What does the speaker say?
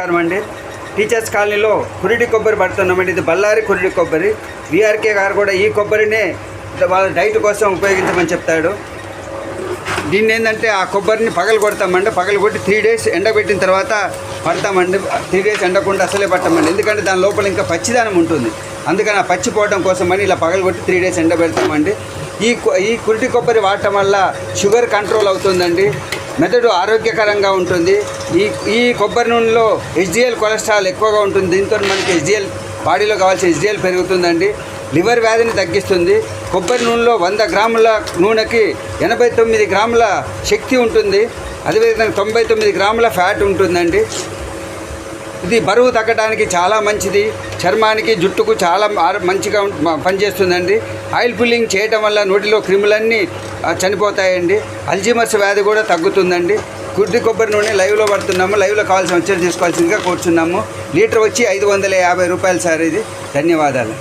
నమస్కారం అండి. టీచర్స్ కాలనీలో కురిడి కొబ్బరి పడుతున్నామండి. ఇది బళ్ళారి కురిడి కొబ్బరి. విఆర్కే గారు కూడా ఈ కొబ్బరినే వాళ్ళ డైట్ కోసం ఉపయోగించమని చెప్తాడు. దీన్ని ఏంటంటే ఆ కొబ్బరిని పగలు కొడతామండి. పగలు కొట్టి త్రీ డేస్ ఎండబెట్టిన తర్వాత పడతామండి. త్రీ డేస్ ఎండకుండా అసలే పట్టమండి. ఎందుకంటే దాని లోపల ఇంకా పచ్చిదానం ఉంటుంది. అందుకని ఆ పచ్చిపోవడం కోసమని కోసం అని ఇలా పగలు కొట్టి త్రీ డేస్ ఎండబెడతామండి. ఈ ఈ కురిటి కొబ్బరి వాడటం వల్ల షుగర్ కంట్రోల్ అవుతుందండి. మెదడు ఆరోగ్యకరంగా ఉంటుంది. ఈ ఈ కొబ్బరి నూనెలో హెచ్డిఎల్ కొలెస్ట్రాల్ ఎక్కువగా ఉంటుంది. దీంతో మనకి హెచ్డిఎల్ బాడీలో కావాల్సిన హెచ్డిఎల్ పెరుగుతుందండి. లివర్ వ్యాధిని తగ్గిస్తుంది. కొబ్బరి నూనెలో వంద గ్రాముల నూనెకి ఎనభై తొమ్మిది గ్రాముల శక్తి ఉంటుంది. అదేవిధంగా తొంభై తొమ్మిది గ్రాముల ఫ్యాట్ ఉంటుందండి. ఇది బరువు తగ్గడానికి చాలా మంచిది. చర్మానికి జుట్టుకు చాలా ఆర- మంచిగా పనిచేస్తుందండి. ఆయిల్ పుల్లింగ్ చేయటం వల్ల నోటిలో క్రిములన్నీ చనిపోతాయండి. అల్జీమర్స్ వ్యాధి కూడా తగ్గుతుందండి. కుర్ది కొబ్బరి నూనె లైవ్లో పడుతున్నాము లైవ్లో కావాల్సిన వచ్చేది తీసుకోవాల్సిందిగా కూర్చున్నాము. లీటర్ వచ్చి ఐదు వందల యాభై రూపాయలు సార్ ఇది. ధన్యవాదాలు.